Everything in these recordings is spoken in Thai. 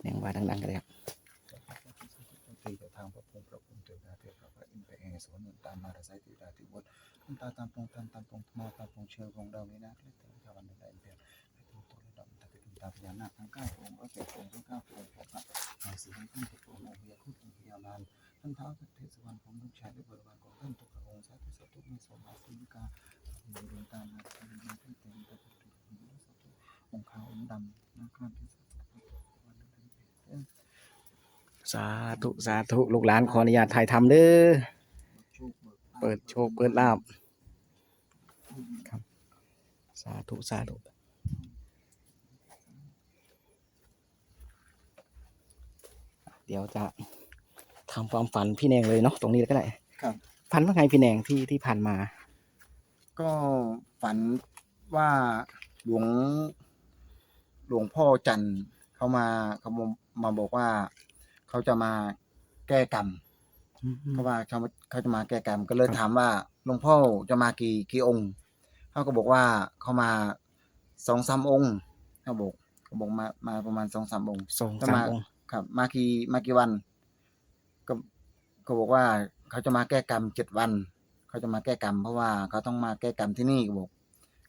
เนียงว่าดังๆกันเลยครับตีเจ้าทางพระภูมิพระภูมิเจ้าดาเทพพระอินทร์ไปแห่สวนตามมาราไซติดาติวดน้ำตาตามปงตามตามปงธรรมาตามปงเชื่อของเราวินาศและเถิดชาวันใดเปลี่ยนให้ตัวตัวดับตะกินตาพญานาคทั้งเก้าองค์ก็เจ็ดองค์ทั้งเก้าองค์พระนายสีทั้งขึ้นเจ็ดองค์องค์พญาคุดองค์พญามารท่านเท้าเทศวรรณของลูกชายและบริวารของท่านทุกองค์สาธุสาธุมีสมมาสิมิกามีดวงตามาทำมาที่เต็มตะกุตุมีสาธุ องค์ขาวองค์ดำนาคราชที่สาธุวันนั้นเป็นสาธุ สาธุ ลูกหลานขออนุญาตถ่ายทำเด้อ เปิดโชค เปิดลาบครับ สาธุ สาธุเดี๋ยวจะทำความฝันพี่แนงเลยเนาะตรงนี้ก็ได้ครับฝันว่าไงพี่แนงที่ที่ผ่านมา ก็ฝันว่าหลวง หลวงพ่อจันทร์เขามาเขามามาบอกว่าเขาจะมาแก้กรรมเขาว่าเขาเขาจะมาแก้กรรมก็เลยครับถามว่าหลวงพ่อจะมากี่กี่องค์เขาก็บอกว่าเขามาสองสามองค์เขาบอกเขาบอกมามาประมาณสองสามองค์สองจะสามมาองค์ครับ มากี่มากี่วัน ก็ก็บอกว่าเขาจะมาแก้กรรมเจ็ดวันเขาจะมาแก้กรรมเพราะว่าเขาต้องมาแก้กรรมที่นี่ก็บอก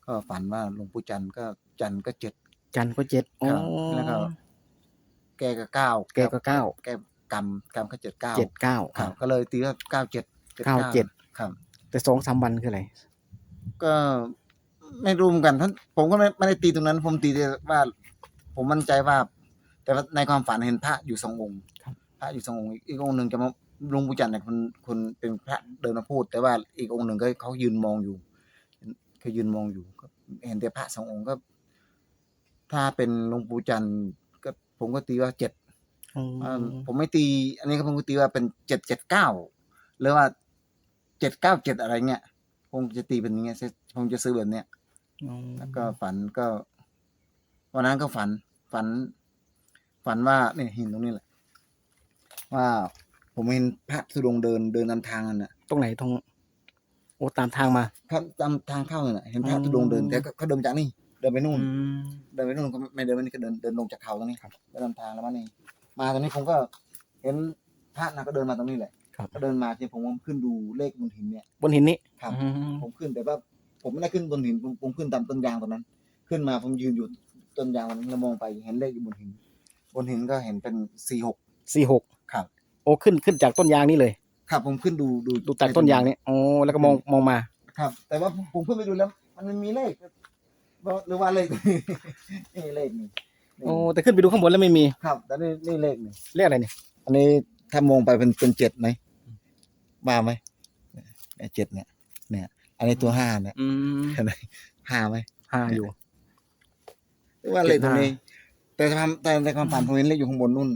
ก็ฝันว่าหลวงปู่จันทร์ก็จันทร์ก็เจ็ด จันทร์ก็เจ็ดอ๋อครับแล้วก็ แกก็เก้าแกก็เก้าแกกรรมกรรมก็เจ็ดเก้าเจ็ดเก้าครับ ก็เลยตีว่าเก้าเจ็ดเก้าเจ็ดครับ แต่สองสามวันคืออะไรก็ไม่รู้เหมือนกันท่านผมก็ไม่ไม่ได้ตีตรงนั้น ผมตีแต่ว่า ผมมั่นใจว่า แต่ว่าในความฝันเห็นพระอยู่สององค์ครับพระอยู่สององค์อีกองค์หนึ่งจะมาหลวงปู่จันทร์เนี่ยคนคนเป็นพระเดินมาพูด แต่ว่าอีกองค์หนึ่งก็เขายืนมองอยู่เขายืนมองอยู่ก็เห็นแต่พระสององค์ก็ ถ้าเป็นหลวงปู่จันทร์ก็ผมก็ตีว่าเจ็ดอืมอ่าผมไม่ตี อันนี้ก็ผมก็ตีว่าเป็นเจ็ดเจ็ดเก้าหรือว่าเจ็ดเก้าเจ็ดอะไรเงี้ยผมจะตีเป็นอย่างเงี้ยผมจะซื้อแบบเนี้ยอืมแล้วก็ฝันก็วันนั้นก็ฝัน ฝัน ฝันว่าเนี่ยเห็นตรงนี้แหละ ว่าผมเห็นพระธุดงค์เดินเดินนำทางนั่นน่ะตรงไหนตรงโอ้ตามทางมาพระจำทางเข้าน่ะเห็นพระอืมธุดงค์เดินแต่ก็เขาเดินจากนี่เดินไปนู่นอืมเดินไปนู่นก็ไม่เดินไปนี่ก็เดินเดินลงจากเขาตรงนี้ครับเดินนำทางแล้วมานี่มาตรงนี้ผมก็เห็นพระนะก็เดินมาตรงนี้แหละครับก็เดินมาที่ผมก็ขึ้นดูเลขบนหินเนี่ยบนหินนี้ครับอืมผมขึ้นแต่ว่าผมไม่ได้ขึ้นบนหินผมผมขึ้นตามต้นยางตรงนั้น ขึ้นมาผมยืนอยู่ต้นยางนั้นแล้วมองไปเห็นเลขอยู่บนหิน บนหินก็เห็นเป็นสี่หกสี่หกครับโอ้ขึ้นขึ้นจากต้นยางนี่เลย ครับ ผมขึ้นดูดูดูจากต้นยางนี่โอ้แล้วก็มองมองมา ครับ แต่ว่าผมขึ้นไปดูแล้ว มันไม่มีเลข หรือว่าเลขนี่เลขนี่โอ้แต่ขึ้นไปดูข้างบนแล้วไม่มีครับแต่นี่นี่เลขนี่เรียกอะไรเนี่ยอันนี้ถ้ามองไปเป็นเป็นเจ็ดไหมมาไหมเนี่ยเจ็ดเนี่ย เนี่ย อันนี้ตัวห้าเนี่ยอืมเห็นไหมห้าไหม ห้าอยู่ หรือว่าเลขตรงนี้เจ็ดห้าแต่ทำแต่ในความฝันผมเห็นเลขอยู่ข้างบนนู่น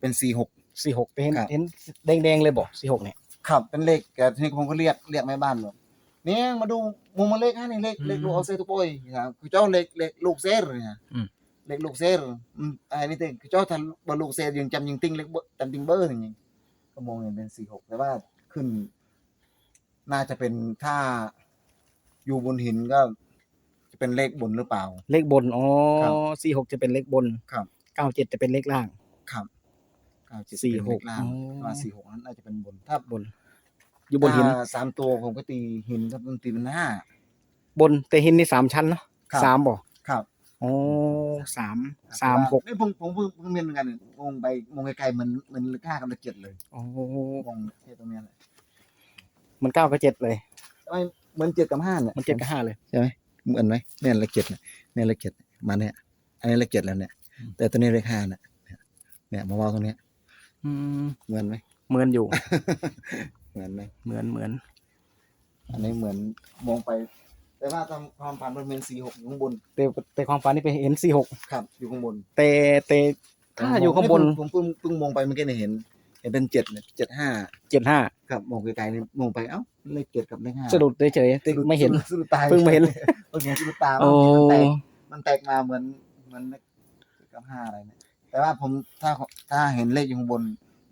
เป็นสี่หก สี่หกเห็นครับ เห็นแดงแดงๆเลยบอกสี่หกเนี่ย ครับเป็นเลขแต่ทีนี้ผมก็เรียกเรียกแม่บ้านเลยเนี่ยมาดู มุมมาเลขให้นี่เลขเลขลูกเอาเซตุโปยครับคือเจ้าเลขเลขลูกเซรเนี่ยเลขลูกเซรอืมอันนี้ติคือเจ้าทันบอลลูกเซรยังจำยังติ้งเลขเบอร์จำติ้งเบอร์อย่างงี้ก็มองเห็นเป็นสี่หกแต่ว่าขึ้น น่าจะเป็นถ้าอยู่บนหินก็ จะเป็นเลขบนหรือเปล่า เลขบนอ๋อครับสี่หกจะเป็นเลขบนครับเก้าเจ็ดจะเป็นเลขล่างครับเก้าเจ็ดสี่เป็นหเลกขล่างอ๋อว่าสี่หกนั้นน่าจะเป็นบนถ้าบน อยู่บนหิน ถ้าสามตัวผมก็ตีหินครับผมตีเป็นห้า บนแต่หินนี่สามชั้นเนาะครับ สามบอกครับโอ้สามสามหกนี่ผมผมเพิ่งเพิ่งเรียนเหมือนกันมองไปมองไกลๆเหมือนเหมือนเลขห้ากับเลขเจ็ดเลยโอ้มองแค่ตรงเนี้ยแหละมันเก้ากับเจ็ดเลย ทำไมเหมือนเจ็ดกับห้าเนี่ยมันเจ็ดกับห้าเลย ใช่ไหมเหมือนไหมเนี่ยเลขเจ็ดเนี่ยเนี่ยเลขเจ็ดมาเนี่ยอันนี้เลขเจ็ดแล้วเนี่ย อืม แต่ตัวนี้เลขห้าเนี่ยเนี่ยเนี่ยมาวางตรงเนี้ยอืมเหมือนไหมเหมือนอยู่ เหมือนไหมเหมือนเหมือน อันนี้เหมือนมองไป แต่ว่าตามความฝันมันเป็นสี่หกอยู่ข้างบนแต่แต่ความฝันนี่ไปเห็นสี่หกครับ อยู่ข้างบนแต่แต่ถ้าอยู่ข้างบนผมเพิ่งเพิ่งมองไปเมื่อกี้เนี่ยเห็น เห็นเป็นเจ็ดเนี่ยเจ็ดห้าเจ็ดห้าครับมองไกลๆนี่มองไปเอ้าเลขเจ็ดกับเลขห้าสะดุดเฉยๆแต่ไม่เห็นสะดุดตาเพิ่งมาเห็นเพิ่งเห็นสะดุดตาโอ้ว่ามันแตกมันแตกมาเหมือนเหมือนเลขกับห้าอะไรเนี่ยแต่ว่าผมถ้าถ้าเห็นเลขอยู่ข้างบน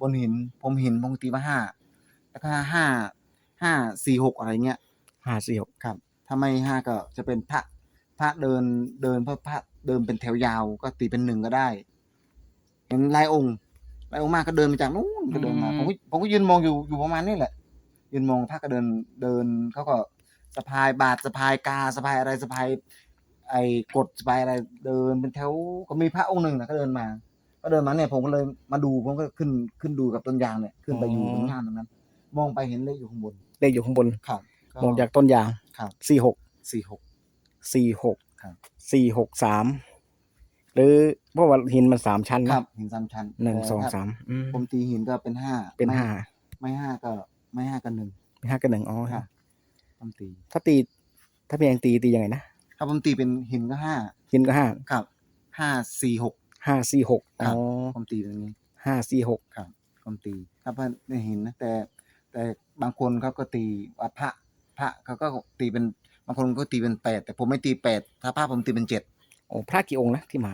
บนหิน ผมเห็นปกติว่าห้า แล้วก็ห้าห้าสี่หกอะไรเงี้ยห้าสี่หกครับ ถ้าไม่ห้าก็จะเป็นพระพระเดินเดินเพราะพระเดินเป็นแถวยาวก็ตีเป็นหนึ่งก็ได้เห็นลายองค์ลายองค์มากก็เดินมาจากนู้นก็เดินมาผมก็ผมก็ยืนมองอยู่อยู่ประมาณนี้แหละ ยืนมองพระก็เดินเดินเขาก็สะพายบาทสะพายกาสะพายอะไรสะพายไอ้กดสะพายอะไรเดินเป็นแถวก็มีพระองค์หนึ่งนะก็เดินมา ก็เดินมาเนี่ยผมก็เลยมาดูผมก็ขึ้นขึ้นดูกับต้นยางเนี่ยขึ้นไปอยู่ตรงงานตรงนั้น มองไปเห็นเลขอยู่ข้างบนเลขอยู่ข้างบน ครับมองจากต้นยางครับสี่หกสี่หกสี่หกครับสี่หกสามหรือเพราะว่าหินมันสามชั้นคนะรับหินสามชั้นหนึ่งแต่สองถ้สามอืมผมตีหินก็เป็นห้าเป็นไม่ห้าไม่ห้าก็ไม่ห้ากันหนึ่งห้ากับหนึ่งอ๋อครับผมตี ถ้าตี ถ้าพี่แองตีตียังไงนะถ้าผมตีเป็นหินก็ห้าหินก็ห้าครับห้าสี่หกห้าสี่หกครัอ๋บอผมตีแบบนี้ห้าสี่หกครับผมตีถ้าเป็นในหินนะแต่ แต่บางคนเขาก็ตีว่าพระพระเขาก็ตีเป็นบางคนก็ตีเป็นแปดแต่ผมไม่ตีแปดถ้าพระผมตีเป็นเจ็ดโอ้พระกี่องค์นะที่มา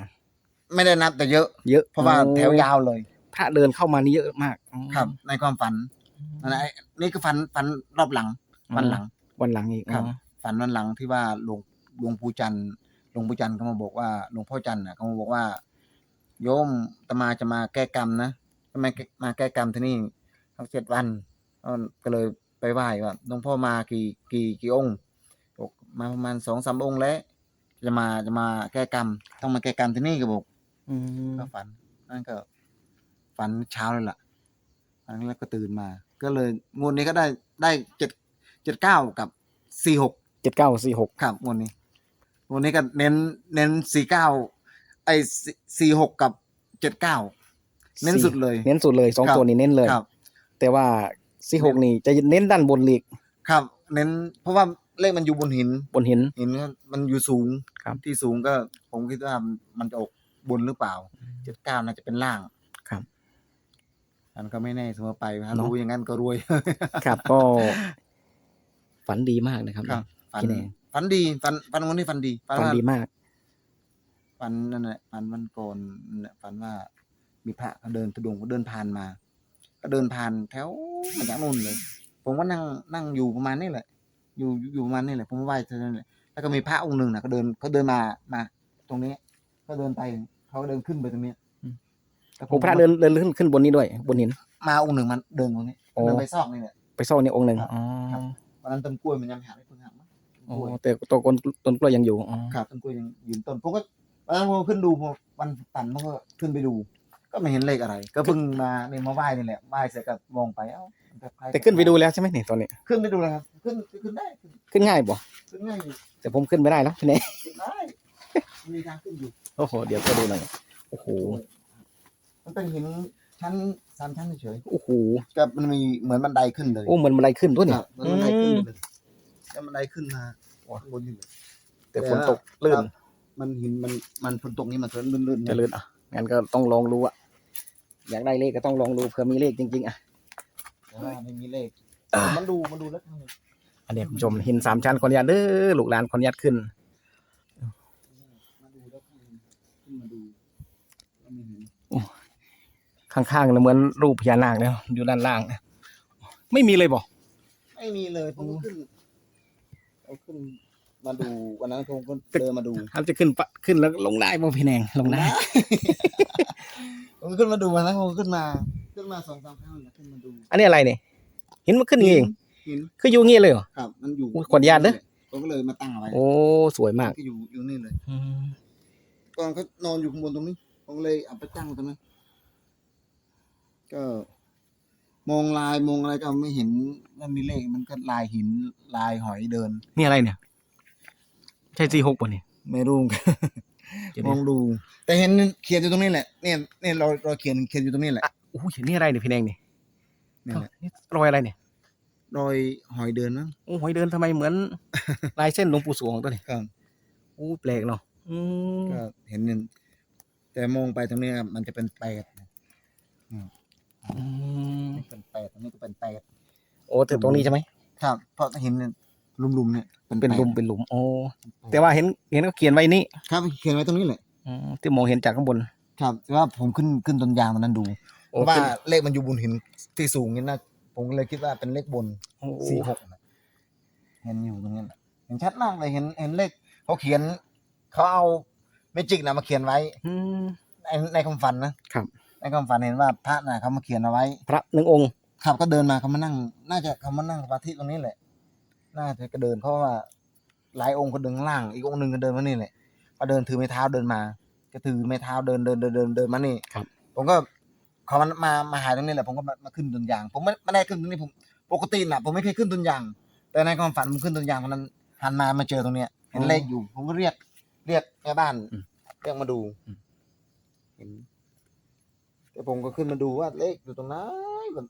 ไม่ได้นับแต่เยอะ เยอะ เพราะว่าโอ้แถวยาวเลย พระเดินเข้ามานี่เยอะมากอ๋อครับ ในความฝันนั่นแหละไอ้นี่คือฝันฝันรอบหลังวันหลัง วันหลังอีกครับอ๋อฝันวันหลังที่ว่าหลวงหลวงปู่จันทร์หลวงปู่จันทร์เขามาบอกว่าหลวงพ่อจันทร์น่ะเขามาบอกว่า โยมอาตมาจะมาแก้กรรมนะทำไมมาแก้กรรมที่นี่ทั้งเจ็ดวัน ก็เลยไปไหว้ว่าหลวงพ่อมากี่กี่กี่องค์บอกมาประมาณสองสามองค์แล้ว จะมาจะมาแก้กรรม ต้องมาแก้กรรมที่นี่ก็บอกอืมก็ฝันนั่นก็ ฝันเช้าเลยล่ะฝันแล้วก็ตื่นมา ก็เลยงวดนี้ก็ได้ได้เจ็ดเจ็ดเก้ากับสี่หกเจ็ดเก้าสี่หกครับงวดนี้งวดนี้ก็เน้นเน้นสี่เก้าไอ้สี่หกกับเจ็ดเก้าเน้นสุดเลย เน้นสุดเลยสองครับตัวนี้เน้นเลยครับแต่ว่า สี่หกนี่จะเน้นด้านบนลีกครับ เน้น เพราะว่าเลขมันอยู่บนหิน บนหิน หินมันอยู่สูงครับ ที่สูงก็ผมคิดว่ามันจะออกบนหรือเปล่าเจ็ดเก้าน่าจะเป็นล่างครับอันก็ไม่แน่เสมอไปถ้าเนอะรู้อย่างนั้นก็รวย ครับก็ ฝันดีมากนะครับครับฝันพี่แนงฝันดีฝันฝันวันนี้ฝันดีฝันว่าดีมากฝันนั่นแหละฝันวันก่อนนั่นแหละฝันว่ามีพระเขาเดินทุดงค์เขาเดินผ่านมาก็ เดินผ่านแถวมาจากนู่นเลย ผมก็นั่งนั่งอยู่ประมาณนี้แหละ อยู่อยู่ประมาณนี้แหละ ผมไหว้เท่านั้นแหละแล้วก็มีพระองค์หนึ่งนะเขาเดินเขาเดินมามา ตรงนี้เขาเดินไปเขาเดินขึ้นไปตรงนี้อืมแล้วผโอ้มพระเดินเดินขึ้นขึ้นบนนี้ด้วย บนหิน มาองค์หนึ่งมันเดินตรงนี้โอ้เดินไปซอกนี่แหละไปซ่อนในองค์หนึ่งครับอ๋อครับวันนั้นต้นกล้วยมันยังหักไม่เพิ่งหักมั้งต้นอ๋กล้วยอแต่ตัวต้นต้นกล้วยยังอยู่อ๋อครับต้นกล้วยยังยืนต้นผมก็วันนั้นผมขึ้นดูพอวันปั่นผมก็ขึ้นไปดู ก็ไม่เห็นเลขอะไร ก็เพิ่งมาเนี่ยมาไหว้นี่แหละไหว้เสร็จก็มองไปเอ้าบบคล้ายๆแต่ขึ้นไปดูแล้วใช่ไหมนี่ตอนนี้ ขึ้นไปดูแล้วครับ ขึ้นขึ้นได้ขึ้นขึ้นง่ายบ่ขึ้นง่ายอยู่แต่ผมขึ้นไม่ได้แล้วพี่เน่ขึ้นได้มีทางขึ้นอยู่โอ้โหเดี๋ยวก็ดูหน่อยโอ้โหมันเป็นหินชั้นสามชั้นเฉยโอ้โหๆก็มันมีเหมือนบันไดขึ้นเลยโอ้เหมือนบันไดขึ้นด้วยคนี่รับเหมือนบันไดขึ้นอืมเลยแล้วบันไดขึ้นมาข้างบนนี่เลยแต่ฝนตกลื่คนรับมันหินมันมันฝนตกนี่มันจะลื่นๆจะลื่นอะ งั้นก็ต้องลองดูอะอยากได้เลขก็ต้องลองดูเผื่อมีเลขจริงๆอะแต่ว่าไม่มีเลขอ่ามันดูมันดูแล้วทางนี้อันนี้คุณผู้ชมหินสามชั้นขออนุญาตเด้อลูกหลานขออนุญาตขึ้นมาดูแล้วขึ้นขึ้นมาดูแล้วไม่เห็นข้างๆเนี่ยเหมือนรูปพญานาคเนี่ยอยู่ด้านล่างนะไม่มีเลยบอกไม่มีเลยผมก็ขึ้นเอาขึ้น มาดูวันนั้นผมก็เดินมาดูเขาจะขึ้นปะขึ้นแล้วลงได้บ่พี่แนงลงได้ผมขึ้นมาดูวันนั้นผมขึ้นมา ขึ้นมาสองสามครั้งแล้วขึ้นมาดูอันนี้อะไรเนี่ยหินมันขึ้นอย่างงี้เองหินคืออยู่งี้เลยเหรอครับ มันอยู่อุ๊ยขออนุญาตเด้อผมก็เลยมาตั้งเอาไว้โอ้สวยมากก็อยู่อยู่นี่เลยอืมก่อนเขานอนอยู่ข้างบนตรงนี้ผมก็เลยเอาไปตั้งตรงนั้นก็มองลายมองอะไรก็ไม่เห็นว่ามีเลขมันก็ลายหินลายหอยเดิน นี่อะไรเนี่ย ใช่สี่หกป่ะเนี่ย ไม่รู้เหมือนกันเดี๋ยวมนี้องดู แต่เห็นเขียนอยู่ตรงนี้แหละเนี่ยเนี่ยเราเราเขียนเขียนอยู่ตรงนี้แหละโอ้โหนี่อะไรเนี่ยพี่แนงเนี่ยนี่แหละนี่รอยอะไรเนี่ยรอยหอยเดินนะโอ้หอยเดินทำไมเหมือน ลายเส้นหลวงปู่สวงตัวนี้ครับโอ้แปลกเนาะอืมก็เห็นหนึ่งแต่มองไปตรงนี้มันจะเป็นแปดอืมนี่เป็นแปดตรงนี้ก็เป็นแปดโอ้แต่ตรงนี้ใช่ไหมครับเพราะเห็นเนี่ย ลุมๆเนี่ยเป็นแปดหลุมเป็นหลุมโอ้แต่ว่าเห็นเห็นก็เขียนไว้นี่ครับเขียนไว้ตรงนี้แหละอืมที่มองเห็นจากข้างบน ครับแต่ว่าผมขึ้นขึ้นต้นยางตอนนั้นดูโอ้ว่าขึ้นเลขมันอยู่บนหินที่สูงนี่นะผมก็เลยคิดว่าเป็นเลขบนโอ้สี่หกนะเห็นอยู่ตรงนี้แหละเห็นชัดมากเลยเห็นเห็นเลขเขาเขียนเขาเอาเลมจิกนะมาเขียนไว้อืมในในความฝันนะครับ ในความฝันเห็นว่าพระน่ะเขามาเขียนเอาไว้ พระหนึ่งองค์ ครับก็เดินมาเขามานั่ง น่าจะเขามานั่งสมาธิตรงนี้แหละ น่าจะก็เดินเพราะว่าหลายองค์ก็เดินข้างล่าง อีกองค์หนึ่งก็เดินมานี่แหละก็เดินถือไม้เท้าเดินมา ก็ถือไม้เท้าเดินเดินเดินเดินเดินมานี่ครับ ผมก็เขามามามาหาตรงนี้แหละผมก็มามาขึ้นต้นยาง ผมไม่ไม่ได้ขึ้นตรงนี้ผมปกติน่ะ ผมไม่เคยขึ้นต้นยาง แต่ในความฝันผมขึ้นต้นยางวันนั้นหันมามาเจอตรงเนี้ยเห็นเลขอยู่ ผมก็เรียก เรียกแม่บ้านอืมเรียกมาดูอืม เห็นแต่ผมก็ขึ้นมาดูว่าเลขอยู่ตรงไหนแบบ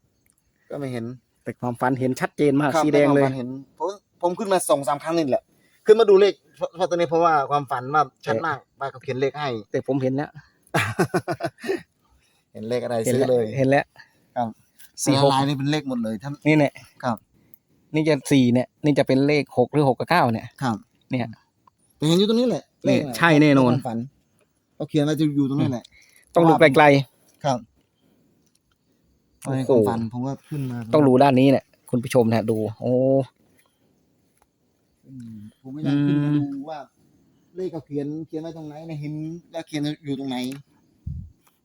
ก็ไม่เห็นแต่ความฝันเห็นชัดเจนมากครับสีแดงเลยในความฝันเห็นผม ผมขึ้นมาสองสามครั้งนี่แหละ ขึ้นมาดูเลขเพราะเพราะตอนนี้เพราะว่าความฝันว่าชัดมากว่าเขาเขียนเลขให้ แต่ผมเห็นแล้วเห็นเลขอะไรเห็นซื้อแล้วเลยเห็นแล้ว ครับสี่สี่หก ลายนี่เป็นเลขหมดเลยท่าน นี่เนี่ยครับ นี่จะสี่เนี่ย นี่จะเป็นเลขหกหรือหกกับเก้าเนี่ย ครับเนี่ย แต่เห็นอยู่ตรงนี้แหละเลขนี่ใช่แน่นอนใความฝันเขาเขียนไว้จะอยู่ตรงนี้แหละ ต้องดูไกล ครับโอ้ในโหความฝันผมก็ขึ้นมา ๆ ต้องดูด้านนี้เนี่ยคุณผู้ชมเนี่ยดู โอ้ อืมผมก็อยากขึ้นมาอืมดูว่าเลขเขาเขียนเขียนไว้ตรงไหนในหินแล้วเขียนอยู่ตรงไหน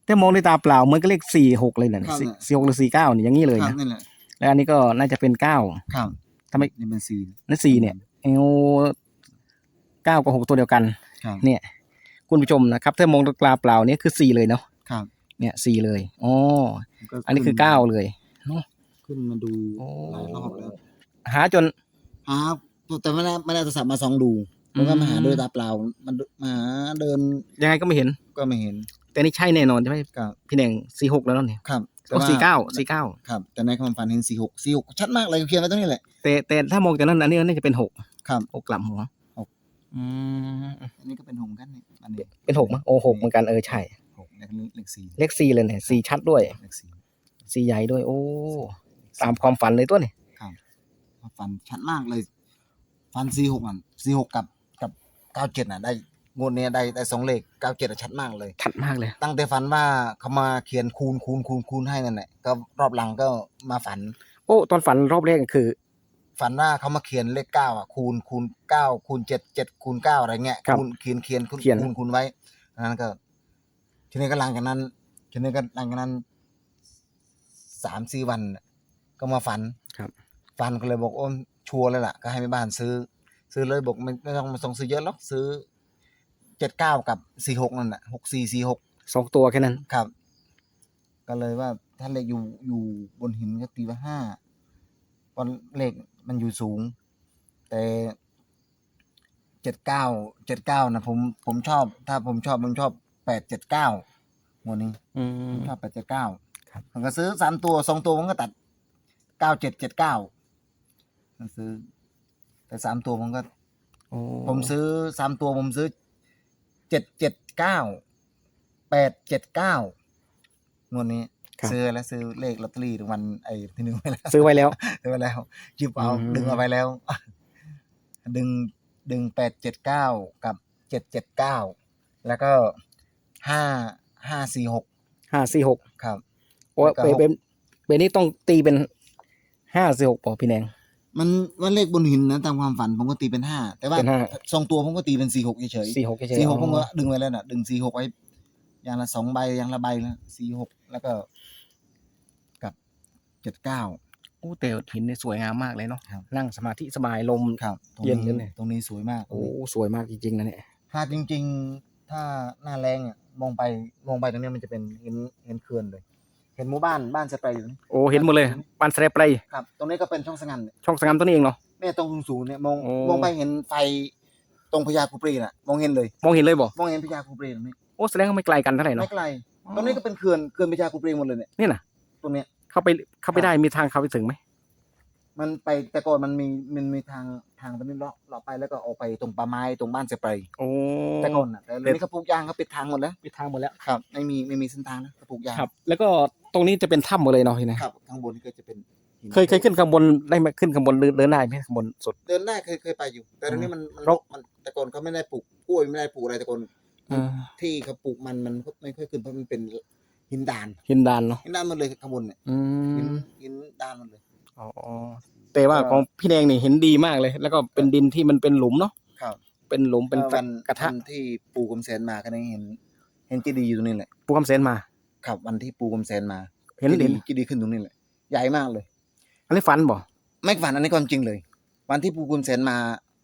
ถ้ามองด้วยตาเปล่าเหมือนก็เลขสี่หกเลยเนี่ยครับสี่สี่หกหรือสี่เก้าเนี่ยอย่างนี้เลยครับนะนี่แหละแล้วอันนี้ก็น่าจะเป็นเก้าครับทำไมนี่เป็นสี่นั่นสี่เนี่ยเอวเก้ากับหกตัวเดียวกัน ครับเนี่ย คุณผู้ชมนะครับถ้ามองด้วยตาเปล่าเนี่ยคือสี่เลยเนาะครับเนี่ยสี่เลยอ๋อผมก็อันนี้คือเก้าเลย ขึ้นมาดูโอ้หลายรอบแล้วหาจนหา แต่ไม่ได้ไม่ได้โทรศัพท์มาส่องดูผมก็มาหาด้วยตาเปล่า มันมาหาเดินยังไงก็ไม่เห็น ก็ไม่เห็น แต่นี่ใช่แน่นอนใช่ไหมครับพี่แดงสี่หกแล้วเนาะเนี่ยครับก็สี่เก้าสี่เก้าครับ แต่ในความฝันเห็นสี่หกสี่หกชัดมากเลยเขียนไว้ตรงนี้แหละแต่แต่ถ้ามองจากนั้นอันนี้น่าจะเป็นหกครับหกกลับหัวหกอืมอันนี้ก็เป็นหงกันนี่อันนี้เป็นหกมั้ยโอ้หกเหมือนกันเออใช่หกเลขเลขสี่เลขสี่เลยเนี่ยสี่ชัดด้วยเลขสี่สี่ใหญ่ด้วย โอ้ตามความฝันเลยตัวนี่ความฝันชัดมากเลย ฝันสี่หกอะสี่หกกับกับเก้าเจ็ดอะได้งวดเนี้ยได้ได้สองเลขเก้าเจ็ดชัดมากเลย ชัดมากเลย ตั้งแต่ฝันว่าเขามาเขียนคูณคูณคูณคูณให้นั่นแหละก็รอบหลังก็มาฝัน โอ้ตอนฝันรอบแรกคือ ฝันว่าเขามาเขียนเลขเก้าอะคูณคูณเก้าคูณเจ็ดเจ็ดคูณเก้าอะไรเงี้ยครับคูณเขียนเขียนคูณเขียน คูณคูณไว้อันนั้นก็ ทีนี้ก็หลังจากนั้น ทีนี้ก็หลังจากนั้นสามสี่วันน่ะก็มาฝัน ครับฝันก็เลยบอกโอ้ม ชัวร์เลยล่ะ ก็ให้แม่บ้านซื้อ ซื้อเลยบอกไม่ไม่ต้องไม่ต้องซื้อเยอะหรอกซื้อเจ็ดเก้ากับสี่หกนั่นแหละหกสี่สี่หกสองตัวแค่นั้น ครับ ก็เลยว่าถ้าเลขอยู่อยู่บนหินก็ตีว่าห้าตอนเลขมันอยู่สูง แต่เจ็ดเก้าเจ็ดเก้านะผมผมชอบ ถ้าผมชอบผมชอบแปดเจ็ดเก้าวันนี้อืผมม ชอบแปดเจ็ดเก้าครับ ผมก็ซื้อสามตัวสองตัวผมก็ตัดเก้าเจ็ดเจ็ดเก้า ผมซื้อ แต่สามตัวผมก็ โอ้ผมซื้อสามตัวผมซื้อเจ็ดเจ็ดเก้าแปดเจ็ดเก้างวดนี้ ครับ ซื้อแล้วซื้อเลขลอตเตอรี่รางวัลไอ้ที่หนึ่งไปแล้ว ซื้อไว้แล้ว ซื้อไปแล้วหยิบเอาอืม ดึงเอาไปแล้ว ดึงดึงแปดเจ็ดเก้ากับเจ็ดเจ็ดเก้าแล้วก็ห้าห้าสี่หกห้าสี่หกครับ โอ้แล้วก็เป็นหก เป็นเป็นนี่ต้องตีเป็นห้าสี่หกปอพี่แดง มันว่าเลขบนหินนะตามความฝันผมก็ตีเป็นห้าแต่ว่าเป็นห้าสองตัวผมก็ตีเป็นสี่หกเฉยๆสี่หกเฉยๆสี่หกผมอ๋ก็อดึงไว้แล้วน่ะ ดึงสี่หกไว้อย่างละสองใบอย่างละใบแล้วสี่หกแล้วก็ กับเจ็ดเก้า โอ้แต่หินเนี่ยสวยงามมากเลยเนาะครับ นั่งสมาธิสบายลม ครับตรงเย็นนี้เลยเนี่ยตรงนี้สวยมากโอ้สวยมากจริงๆนะเนี่ยถ้าจริง ๆ ถ้าหน้าแรงอะมองไปมองไปตรงเนี้ยมันจะเป็นเห็นเห็นเขื่อนเลย เห็นหมู่บ้านบ้านสเปรย์อยู่นี่โอ้เห็นหมดเลยปันสเตรปไรครับ ตรงนี้ก็เป็นช่องสงันเนี่ยช่องสงามตัวนี้เองเนาะเนี่ยตรงสูงๆเนี่ยมองโอ้ มองไปเห็นไฟตรงพญาคูปรีน่ะ มองเห็นเลย มองเห็นเลยบ่มองเห็นพญาคูปรีตรงนี้โอ้แสดงว่าไม่ไกลกันเท่าไหร่ไม่เนาะไกลตรงนี้ก็เป็นเขื่อนเขื่อนพญาคูปรีหมดเลยเนี่ยนี่น่ะ ตรงเนี้ยเข้าไปเข้าไปได้มีทางเข้าไปถึงไหม มันไปแต่ก่อนมันมีมันมีทางทางตรงนี้เลาะเลาะไปแล้วก็ออกไปตรงป่าไม้ตรงบ้านเสเปรย์โอ้แต่ก่อนน่ะแต่เป็เดี๋ยนวนี้เขาปลูกยางเขาปิดทางหมดแล้วมีทางหมดแล้วครับไม่มีไม่มีเส้นทางนะเขาปลูกยางครับ แล้วก็ตรงนี้จะเป็นถ้ำหมดเลยเนาะพี่นะครับข้างบนนี่ก็จะเป็นหินเคยเคยขึ้นข้างบนได้ไหมขึ้นข้างบนเดินเดินได้ไหมข้างบนสุด เดินได้เคยเคยไปอยู่ แต่ตรงนี้มันมันรกมันแต่ก่อนเขาไม่ได้ปลูกกล้วยไม่ได้ปลูกอะไรแต่ก่อนอ่าที่เขาปลูกมันมันก็ไม่ค่อยขึ้นเพราะมันเป็นหินดานหินดานเนาะหินดานหมันเลยข้างบนเนี่ยอืหินมหินดานหมันเลย อ๋อแต่ว่าของพี่แดงนี่เห็นดีมากเลย แล้วก็เป็นดินที่มันเป็นหลุมเนาะครับไปเป็นหลุมเป็นอ่อวันกระทะวันที่ปูกำเสนมาก็ได้เห็น เห็นเจดีย์อยู่ตรงนี้แหละปูคำเซนมา ครับวันที่ปูกำเสนมาเห็นเจเห็ดีนย์เจดีย์ขึ้นตรงนี้แหละใหญ่มากเลย อันนี้ฝันบ่ไม่ฝันอันนี้ความจริงเลย วันที่ปูกุมเซนมา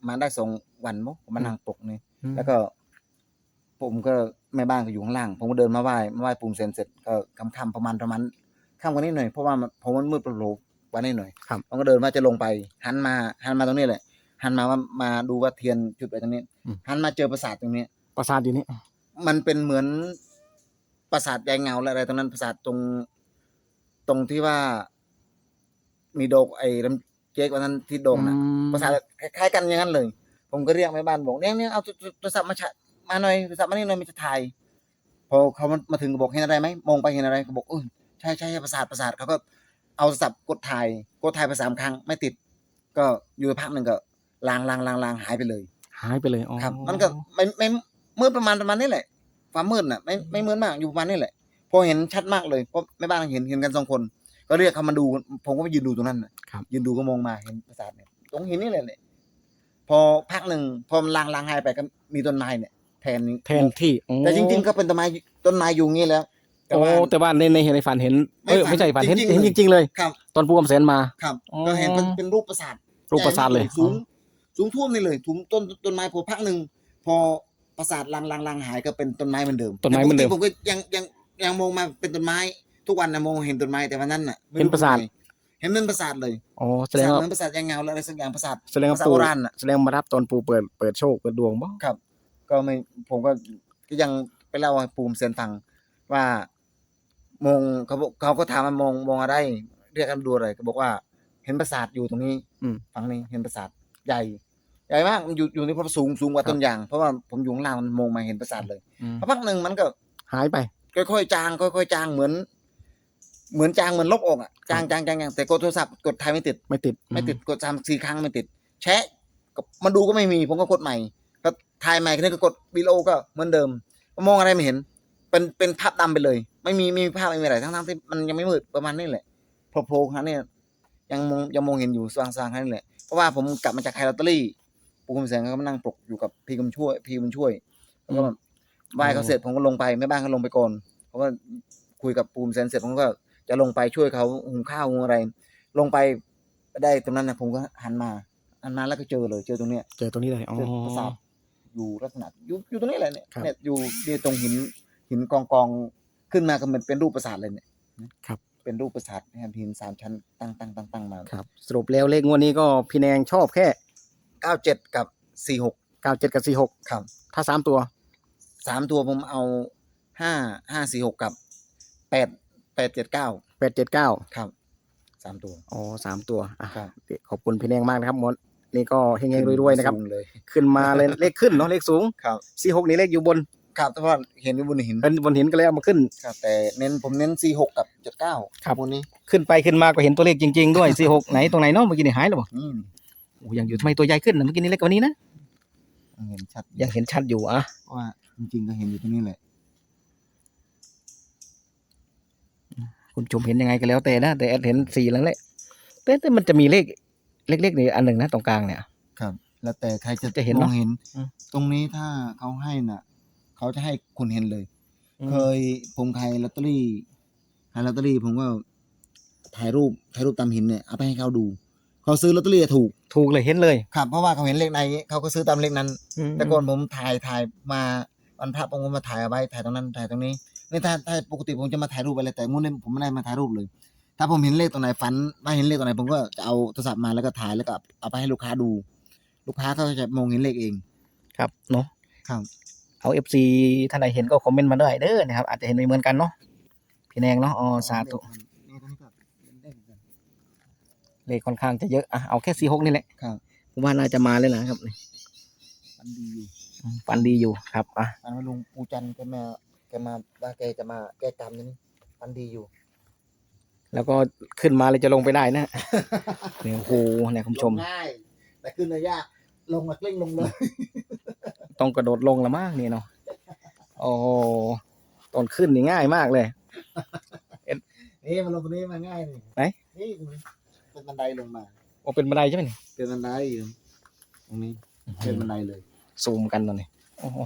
มาได้สองวันมั้งผมมานั่งปกนี่แล้วก็ ผมก็แม่บ้านก็อยู่ข้างล่าง ผมก็เดินมาไหว้มาไหว้ปูกุมเซนเสร็จก็ค่ำๆประมาณประมาณค่ำกว่านี้หน่อยเพราะว่ามันผมมันมืดโปรก ๆวันนี้หน่อยครับผมก็เดินมาจะลงไป หันมาหันมาตรงนี้แหละหันมาว่ามาดูว่าเทียนจุดไปตรงนี้อืม หันมาเจอปราสาทตรงนี้ ปราสาทอยู่นี่ มันเป็นเหมือนปราสาทยายเงาและอะไรตรงนั้นปราสาทตรงตรงที่ว่า มีโดกไอ้ลำเจ๊กวันนั้นที่โดงนะอืมภาษาคล้ายๆกันอย่างนั้นเลย ผมก็เรียกแม่บ้านบอกเนี่ยเนี่ยเอาโทรศัพท์มาฉะมาหน่อยโทรศัพท์มานี่หน่อยมันจะถ่าย พอเขามามาถึงก็บอกเห็นอะไรไหมมองไปเห็นอะไรก็บอกเออใช่ใช่ใช่ประสาทประสาทเขาก็ เอาโทรศัพท์กดถ่ายกดถ่ายไปสามครั้งไม่ติด ก็อยู่พักหนึ่งก็ลางลางลางลางหายไปเลย หายไปเลยอ๋อครับ มันก็ไม่ไม่มืดประมาณประมาณนี้แหละ ความมืดน่ะ ไม่ไม่มืดมากอยู่ประมาณนี้แหละพอเห็นชัดมากเลยเพราะแม่บ้านเห็นเห็นกันสองคน ก็เรียกเขามาดู ผมก็ไปยืนดูตรงนั้นน่ะครับยืนดูก็มองมาเห็นปราสาทเนี่ยตรงหินนี่เลยเนี่ยพอพักหนึ่งพอมันลางลางหายไปก็มีต้นไม้เนี่ยแทนนี้แทนที่อ๋อแต่จริง ๆ ก็เป็นต้นไม้ต้นไม้อยู่งี้แล้ว แต่โอ้ว่า แต่ว่าในในเห็นในฝันเห็นไม่เอ้ยฝันไม่ใช่ฝันเห็นจริงๆเห็นเลย จริง ๆ เลย ครับตอนปูคำเซนมา ครับอ๋อ ก็เห็นเป็นเป็นรูปปราสาทรูปปราสาทเลยใหญ่มกสูงสูงท่วมนี่เลยสูงต้นต้นไม้พอพักหนึ่งพอปราสาทลางลางลางหายก็เป็นต้นไม้เหมือนเดิมต้นไม้เหมือนเดิมแต่ปกติผมก็ยังยังยังมองมาเป็นต้นไม้ ทุกวันนะมองเห็นต้นไม้แต่วันนั้นน่ะไม่เห็นปราสาทเห็นเป็นปราสาทเลยอ๋อแสปดรางสาทว่าเหมือนปราสาทยางเงาแล้วอะไรสักอย่างปราสาท แสดงปว่าราสาทปูโบราณน่ะ แสดงมารับตอนปูเปิดเปิดโชคเปิดดวงบ่ครับก็ไม่ผมก็ก็ยังไปเล่าให้ปูมเซนฟังว่า มองเขาบอกเขาก็ถามว่ามองมองอะไร เรียกกันดูอะไรก็บอกว่า เห็นปราสาทอยู่ตรงนี้อืม ฝั่งนี้เห็นปราสาทใหญ่ ใหญ่มากมันอยู่อยู่ในเพราะสูงสูงกว่าครับต้นยาง เพราะว่าผมอยู่ข้างล่างมันมองมาเห็นปราสาทเลยอืมพอพักหนึ่งมันก็ หายไป ค่อยๆจางค่อยๆจางเหมือน เหมือนจางเหมือนลบออกอะจางจางจางจางแต่กดโทรศัพท์กดถ่ายไม่ติด ไม่ติดไม่ติดกดสามสี่ครั้งไม่ติด แชะก็มาดูก็ไม่มี ผมก็กดใหม่ ก็ถ่ายใหม่ทีนี้ก็กดวิดีโอก็เหมือนเดิมมองอะไรไม่เห็น เป็นเป็นภาพดำไปเลย ไม่มีไม่มีภาพไม่มีอะไรทั้งทั้งๆที่มันยังไม่มืดประมาณนี้แหละโผล่ๆครั้งนี้ยังมองยังมองเห็นอยู่สว่างๆครั้งนี้แหละเพราะว่าผมกลับมาจากไฮลอตเตอรี่ปูคุมแสงก็มานั่งปลุกอยู่กับพี่กุมช่วยพี่บุญช่วยแล้วก็แบบไหว้เขาเสร็จผมก็ลงไปแม่บ้านเขาลงไปก่อนเพราะว่าคุยกับปูคุมแสงเสร็จผมก็จะลงไปช่วยเขาหุงข้าวหุงอะไร ลงไปได้ตรงนั้นนะผมก็หันมาหันมาแล้วก็เจอเลยเจอตรงเนี้ยเจอตรงนี้เลยอ๋อเจอปราสาทอยู่ลักษณะอยู่อยู่ตรงนี้แหละเนี่ยครับเนี่ยอยู่ที่ตรงหิน หินกองกองขึ้นมาก็เหมือนเป็นรูปปราสาทเลยเนี่ยครับ เป็นรูปปราสาทนะครับหินสามชั้นตั้งตั้งตั้งตั้งมาครับ สรุปแล้วเลขงวดนี้ก็พี่แนงชอบแค่เก้าเจ็ดกับสี่หกเก้าเจ็ดกับสี่หกครับ ถ้าสามตัวสามตัวผมเอาห้าห้าสี่หกกับแปดแปดเจ็ดเก้าแปดเจ็ดเก้าครับสามตัวอ๋อสามตัวอะครับขอบคุณพี่แนงมากนะครับหมดนี่ก็เฮงๆรวยๆนะครับสูงเลยขึ้นมาเลยเลขขึ้นเนาะเลขสูงครับสี่หกนี่เลขอยู่บน ครับแต่ว่าเห็นอยู่บนหินเป็นบนหินก็เลยเอามาขึ้น ครับ แต่เน้นผมเน้นสี่หกกับเจ็ดเก้าครับ บนนี้ขึ้นไปขึ้นมาก็เห็นตัวเลขจริง ๆ ด้วยสี่หกไหนตรงไหนเนาะเมื่อกี้นี่หายแล้วบ่นี่โอ้ยังอยู่ทำไมตัวใหญ่ขึ้นนะเมื่อกี้นี่เล็กกว่านี้นะเห็นชัดยังเห็นชัดอยู่อะว่าจริงๆก็เห็นอยู่ตรงนี้แหละคุณชมเห็นยังไงก็แล้วแต่นะแต่แอดเห็นสี่แล้วแหละแต่แต่มันจะมีเลขเล็กๆนี่อันหนึ่งนะตรงกลางเนี่ย ครับ แล้วแต่ใครจะจะเห็นมเนออะงเห็นอืมตรงนี้ถ้าเขาให้น่ะ เขาจะให้คุณเห็นเลย เคยผมขายลอตเตอรี่ขายลอตเตอรี่ผมก็ถ่ายรูปถ่ายรูปตามหินเนี่ยเอาไปให้เขาดู เขาซื้อลอตเตอรี่ถูก ถูกเลยเห็นเลย ครับ เพราะว่าเขาเห็นเลขในเขาก็ซื้อตามเลขนั้นแต่ก่อนผมถ่ายถ่ายมาวันพระผมก็มาถ่ายเอาไว้ถ่ายตรงนั้นถ่ายตรงนี้นี่ถ้าถ้าปกติผมจะมาถ่ายรูปไปเลยแต่งวดนี้ผมไม่ได้มาถ่ายรูปเลย ถ้าผมเห็นเลขตรงไหนฝันว่าเห็นเลขตรงไหนผมก็จะเอาโทรศัพท์มาแล้วก็ถ่ายแล้วก็เอาไปให้ลูกค้าดู ลูกค้าเขาจะมองเห็นเลขเอง ครับเนาะครับ เอาเอฟซีท่านใดเห็นก็คอมเมนต์มาด้วยเด้อนะครับอาจจะเห็นไม่เหมือนกันเนาะพี่แนงเนาะอ๋อสาธุนี่ตรงนี้ก็เลขเหมือนกันเลขค่อนข้างจะเยอะอะเอาแค่สี่หกนี่แหละครับผมว่าน่าจะมาเลยนะครับนี่มันดีอยู่อืมฟันดีอยู่ครับอะอันว่าลุงปูจันทร์แกมาแกมาว่าแกจะมาแก้กรรมนี่มันดีอยู่ แล้วก็ขึ้นมาเลยจะลงไปได้นะเนี่ยโอ้โหเนี่ยคุณผู้ชมลงง่ายแต่ขึ้นระยากลงมากลิ้งลงเลย ต้องกระโดดลงละมากนี่เนาะโอ้โหตอนขึ้นนี่ง่ายมากเลย นี่มันลงตรงนี้มาง่ายนี่ไหน นี่เป็นบันไดลงมาโอ้เป็นบันไดใช่ไหมนี่เป็นบันไดอยู่ตรงนี้เป็นบันไดเลยซูมกันตอนนี้โอ้โห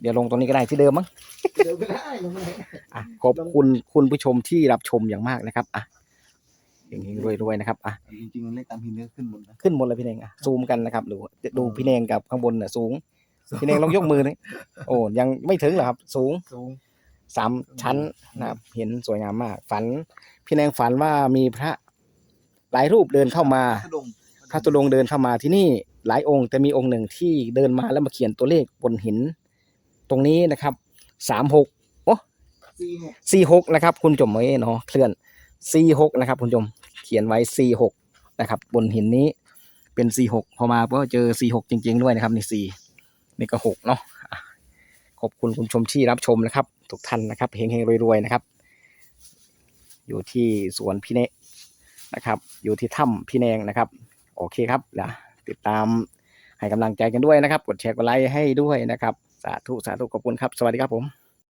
เดี๋ยวลงตรงนี้ก็ได้ที่เดิมมั้งเดี๋ยวก็ได้ลงเลยอะขอบคุณคุณผู้ชมที่รับชมอย่างมากนะครับอะอย่างนี้รวยๆนะครับอะจริงๆเลขตามพิมพ์เนี่ยขึ้นหมดนะขึ้นหมดเลยพี่เนงอะซูมกันนะครับดูดูพี่เนงกับข้างบนน่ะสูง พี่เนงลองยกมือนี่โอ้ยังไม่ถึงเหรอครับ สูงสูงสามชั้นนะครับ เห็นสวยงามมาก ฝัน พี่แนงฝันว่ามีพระหลายรูปเดินเข้ามา พระดงพระตุดงค์เดินเข้ามาที่นี่หลายองค์ แต่มีองค์หนึ่งที่เดินมาแล้วมาเขียนตัวเลขบนหิน ตรงนี้นะครับสามหกโอ้สี่หกสี่หกนะครับ คุณผู้ชมเอ้ยเนาะเคลื่อนสี่หกนะครับ คุณผู้ชมเขียนไว้สี่หกนะครับ บนหินนี้เป็นสี่หกพอมาก็เจอสี่หกจริง ๆ ด้วยนะครับนี่สี่ นี่ก็หกเนาะขอบคุณคุณชมที่รับชมนะครับ ทุกท่านนะครับเฮงเฮงรวยๆนะครับ อยู่ที่สวนพี่เนนะครับ อยู่ที่ถ้ำพี่แนงนะครับ โอเคครับนะติดตามให้กำลังใจกันด้วยนะครับ กดแชร์กดไลค์ให้ด้วยนะครับ สาธุสาธุขอบคุณครับ สวัสดีครับผม